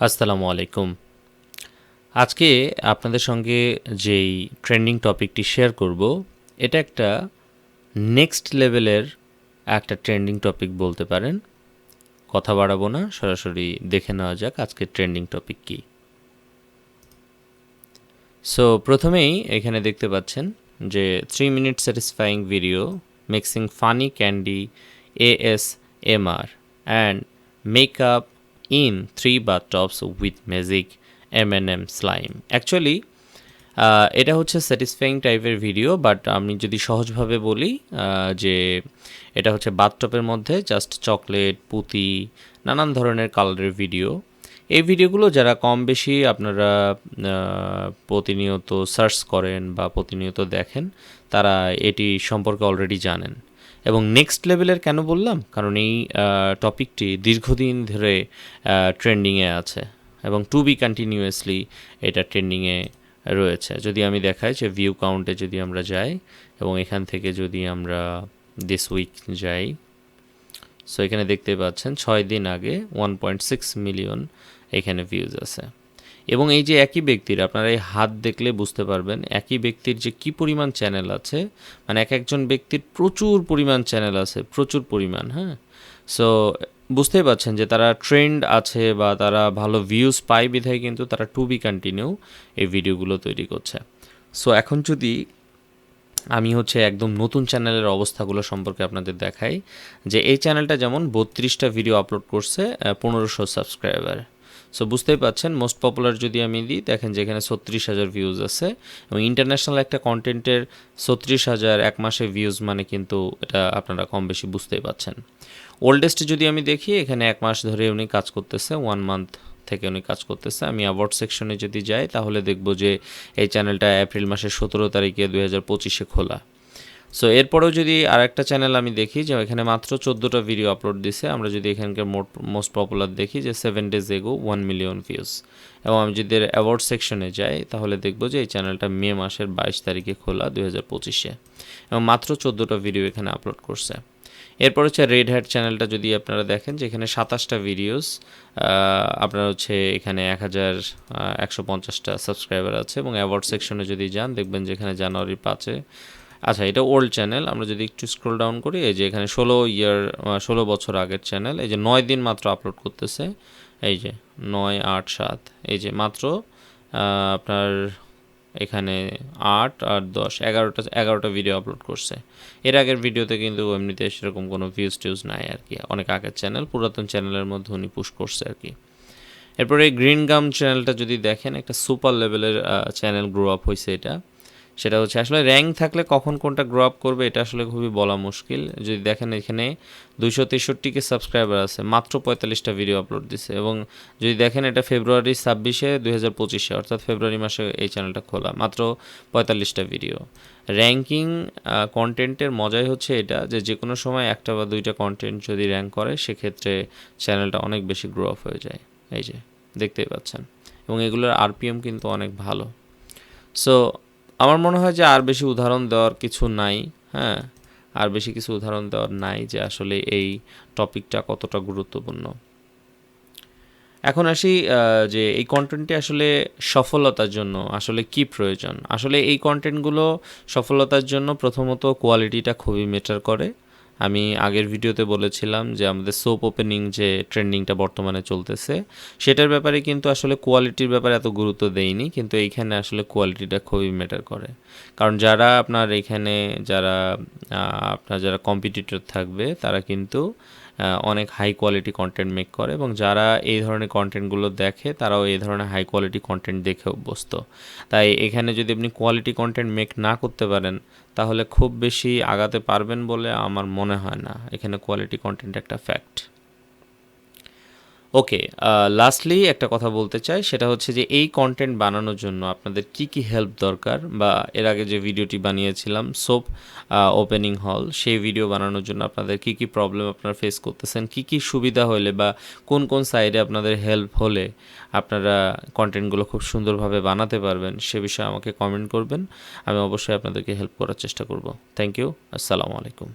আসসালামু আলাইকুম। আজকে আপনাদের সঙ্গে যেই ট্রেন্ডিং টপিকটি শেয়ার করব, এটা একটা নেক্সট লেভেলের একটা ট্রেন্ডিং টপিক বলতে পারেন। কথা বাড়াবো না, সরাসরি দেখে নেওয়া যাক আজকে ট্রেন্ডিং টপিক কী। সো প্রথমেই এখানে দেখতে পাচ্ছেন যে three minute satisfying video mixing funny candy ASMR and makeup in three tops with magic M N M slime actually এটা হচ্ছে স্যাটিসফাইং টাইপের ভিডিও বাট আমি যদি সহজভাবে বলি যে এটা হচ্ছে বাথটপের মধ্যে জাস্ট চকলেট পুঁতি, নানান ধরনের কালারের ভিডিও এই ভিডিওগুলো যারা কম বেশি আপনারা প্রতিনিয়ত সার্চ করেন বা প্রতিনিয়ত দেখেন, তারা এটি সম্পর্কে অলরেডি জানেন। এবং নেক্সট লেভেলের কেন বললাম? কারণ এই টপিকটি দীর্ঘদিন ধরে ট্রেন্ডিংয়ে আছে এবং টু বি কন্টিনিউয়াসলি এটা ট্রেন্ডিংয়ে রয়েছে। যদি আমি দেখাই যে ভিউ কাউন্টে যদি আমরা যাই এবং এখান থেকে যদি আমরা দিস উইক যাই সো এখানে দেখতে পাচ্ছেন ছয় দিন আগে ওয়ান পয়েন্ট সিক্স মিলিয়ন এখানে ভিউজ আছে। এবং এই যে একই ব্যক্তির, আপনারা এই হাত দেখলে বুঝতে পারবেন, একই ব্যক্তির যে কি পরিমাণ চ্যানেল আছে মানে এক একজন ব্যক্তির প্রচুর পরিমাণ চ্যানেল আছে, প্রচুর পরিমাণ হ্যাঁ? সো বুঝতেই পারছেন যে তারা ট্রেন্ড আছে বা তারা ভালো ভিউজ পায় বিধায় কিন্তু তারা টু বি কন্টিনিউ এই ভিডিওগুলো তৈরি করছে। সো এখন যদি আমি হচ্ছে একদম নতুন চ্যানেলের অবস্থাগুলো সম্পর্কে আপনাদের দেখাই, যে এই চ্যানেলটা যেমন বত্রিশটা ভিডিও আপলোড করছে পনেরোশো সাবস্ক্রাইবার সো বুঝতেই পাচ্ছেন মোস্ট পপুলার যদি আমি দিই, দেখেন যে এখানে ছত্রিশ হাজার ভিউজ আছে এবং ইন্টারন্যাশনাল একটা কন্টেন্টের ছত্রিশ হাজার এক মাসে ভিউজ মানে কিন্তু এটা আপনারা কম বেশি বুঝতেই পাচ্ছেন। ওল্ডেস্ট যদি আমি দেখি, এখানে এক মাস ধরে উনি কাজ করতেছে ওয়ান মান্থ থেকে উনি কাজ করতেছে। আমি অ্যাওয়ার্ড সেকশনে যদি যাই, তাহলে দেখব যে এই চ্যানেলটা এপ্রিল মাসের সতেরো তারিখে দুই হাজার পঁচিশে খোলা। সো এরপরেও যদি আর একটা চ্যানেল আমি দেখি যে এখানে মাত্র চোদ্দোটা ভিডিও আপলোড দিছে, আমরা যদি এখানকার মোট মোস্ট পপুলার দেখি যে seven days ago one million views এবং আমি যদি অ্যাওয়ার্ড সেকশনে যাই, তাহলে দেখব যে এই চ্যানেলটা মে মাসের বাইশ তারিখে খোলা দুই হাজার পঁচিশে। এবং মাত্র চোদ্দোটা ভিডিও এখানে আপলোড করছে। এরপর হচ্ছে রেড হ্যাট চ্যানেলটা যদি আপনারা দেখেন যে এখানে সাতাশটা ভিডিওস আপনার হচ্ছে এখানে এক হাজার একশো পঞ্চাশটা সাবস্ক্রাইবার আছে। এবং অ্যাওয়ার্ড সেকশনে যদি যান, দেখবেন যে এখানে জানুয়ারি পাঁচে আচ্ছা এটা ওল্ড চ্যানেল আমরা যদি একটু স্ক্রল ডাউন করি, এই যে এখানে ষোলো ইয়ার ষোলো বছর আগের চ্যানেল এই যে নয় দিন মাত্র আপলোড করতেছে, এই যে নয়, আট, সাত, এই যে মাত্র আপনার এখানে আট আর দশ, এগারোটা এগারোটা ভিডিও আপলোড করছে। এর আগের ভিডিওতে কিন্তু এমনিতে সেরকম কোনো ভিউজ টিউজ নাই আর কি, অনেক আগের চ্যানেল পুরাতন চ্যানেলের মধ্যে উনি পুশ করছে আর কি। এরপরে গ্রিন গাম চ্যানেলটা যদি দেখেন, একটা সুপার লেভেলের চ্যানেল গ্রো আপ হয়েছে এটা। সেটা হচ্ছে আসলে র্যাঙ্ক থাকলে কখন কোনটা গ্রো আপ করবে, এটা আসলে খুবই বলা মুশকিল। যদি দেখেন এখানে দুইশো তেষট্টিকে সাবস্ক্রাইবার আছে, মাত্র পঁয়তাল্লিশটা ভিডিও আপলোড দিছে এবং যদি দেখেন এটা ফেব্রুয়ারি ছাব্বিশে দুই হাজার পঁচিশে, অর্থাৎ ফেব্রুয়ারি মাসে এই চ্যানেলটা খোলা, মাত্র পঁয়তাল্লিশটা ভিডিও র্যাঙ্কিং কন্টেন্টের মজাই হচ্ছে এটা যে যে কোনো সময় একটা বা দুইটা কন্টেন্ট যদি র্যাঙ্ক করে, সেক্ষেত্রে চ্যানেলটা অনেক বেশি গ্রো আপ হয়ে যায়। এই যে, দেখতেই পাচ্ছেন। এবং এগুলোর আরপিএম কিন্তু অনেক ভালো। সো আমার মনে হয় যে আর বেশি উদাহরণ দেওয়ার কিছু নাই হ্যাঁ? আর বেশি কিছু উদাহরণ দেওয়ার নাই যে আসলে এই টপিকটা কতটা গুরুত্বপূর্ণ। এখন আসি যে এই কন্টেন্টটি আসলে সফলতার জন্য আসলে কি প্রয়োজন? আসলে এই কন্টেন্টগুলো সফলতার জন্য প্রথমত কোয়ালিটিটা খুবই মেটার করে। আমি আগের ভিডিওতে বলেছিলাম যে আমাদের সোপ ওপেনিং যে ট্রেন্ডিংটা বর্তমানে চলতেছে, সেটার ব্যাপারে কিন্তু আসলে কোয়ালিটির ব্যাপারে এত গুরুত্ব দেইনি, কিন্তু এইখানে আসলে কোয়ালিটিটা খুবই ম্যাটার করে। কারণ যারা আপনার এখানে, যারা আপনার যারা কম্পিটিটর থাকবে, তারা কিন্তু অনেক হাই কোয়ালিটি কন্টেন্ট মেক করে এবং যারা এই ধরনের কন্টেন্টগুলো দেখে, তারাও এই ধরনের হাই কোয়ালিটি কন্টেন্ট দেখে অভ্যস্ত। তাই এখানে যদি আপনি কোয়ালিটি কন্টেন্ট মেক না করতে পারেন, তাহলে খুব বেশি আগাতে পারবেন বলে আমার মনে হয় না। এখানে কোয়ালিটি কন্টেন্ট একটা ফ্যাক্ট ওকে লাস্টলি একটা কথা বলতে চাই, সেটা হচ্ছে যে এই কন্টেন্ট বানানোর জন্য আপনাদের কি কি হেল্প দরকার? বা এর আগে যে ভিডিওটি বানিয়েছিলাম সোপ ওপেনিং হল সেই ভিডিও বানানোর জন্য আপনাদের কি কি প্রবলেম আপনারা ফেস করতেছেন? কি কি সুবিধা হলে বা কোন কোন সাইডে আপনাদের হেল্প হলে আপনারা কন্টেন্টগুলো খুব সুন্দরভাবে বানাতে পারবেন, সে বিষয়ে আমাকে কমেন্ট করবেন। আমি অবশ্যই আপনাদেরকে হেল্প করার চেষ্টা করব। থ্যাংক ইউ আসসালামু আলাইকুম।